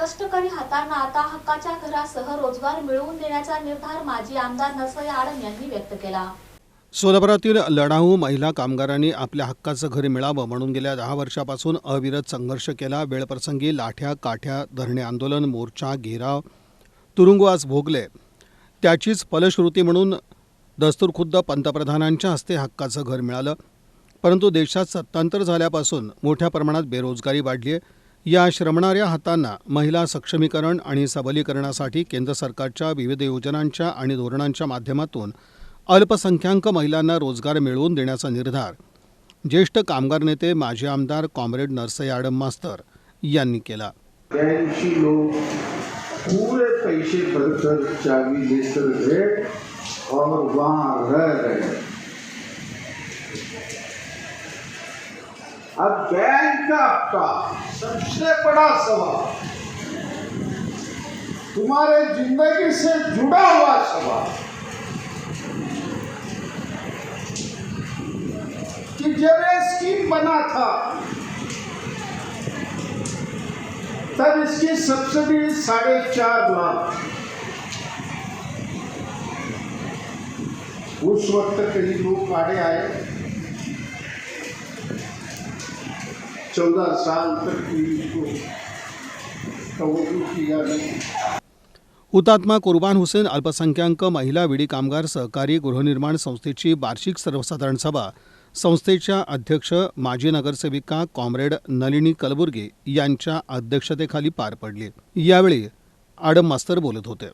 कष्टकरी हातांना आता हक्काच्या घरासह रोजगार मिळवून देण्याचा निर्धार माजी आमदार नरसय आडम यांनी व्यक्त केला. सोलापुरातील लढाऊ महिला कामगारांनी आपल्या हक्काचं घर मिळावं म्हणून गेल्या दहा वर्षापासून अविरत संघर्ष केला. वेळप्रसंगी लाठ्या काठ्या धरणे आंदोलन मोर्चा घेराव तुरुंगवास भोगले. त्याचीच फलश्रुती म्हणून दस्तूरखुद्द पंतप्रधानांच्या हस्ते हक्काचं घर मिळालं. परंतु देशात सत्तांतर झाल्यापासून मोठ्या प्रमाणात बेरोजगारी वाढली आहे या श्रमणाऱ्या हातांना महिला सक्षमीकरण आणि सबलीकरणासाठी केंद्र सरकारच्या विविध योजनांच्या आणि धोरणांच्या माध्यमातून अल्पसंख्याक महिलांना रोजगार मिळवून देण्याचा निर्धार ज्येष्ठ कामगार नेते माजी आमदार कॉम्रेड नरसई आडम मास्तर यांनी केला. लोग पूरे पैसे भरकर चाबी लेकर गए और वहां रह रहे अब बैंक का आपका सबसे बड़ा सवाल। तुम्हारे ज़िंदगी से जुड़ा हुआ सवाल। कि जब ये स्कीम बना था, तब इसकी सब्सिडी साढ़े चार लाख उस वक्त कई लोग आड़े आए। चौदह साल तक किया हुतात्मा कुर्बान हुसेन अल्पसंख्याक महिला विडी कामगार सहकारी गृहनिर्माण संस्थेची वार्षिक सर्वसाधारण सभा. संस्थेच्या अध्यक्ष माजी नगरसेविका कॉम्रेड नलिनी कलबुर्गे यांच्या अध्यक्षतेखाली पार पडली. यावेळी आडम मास्तर बोलत होते.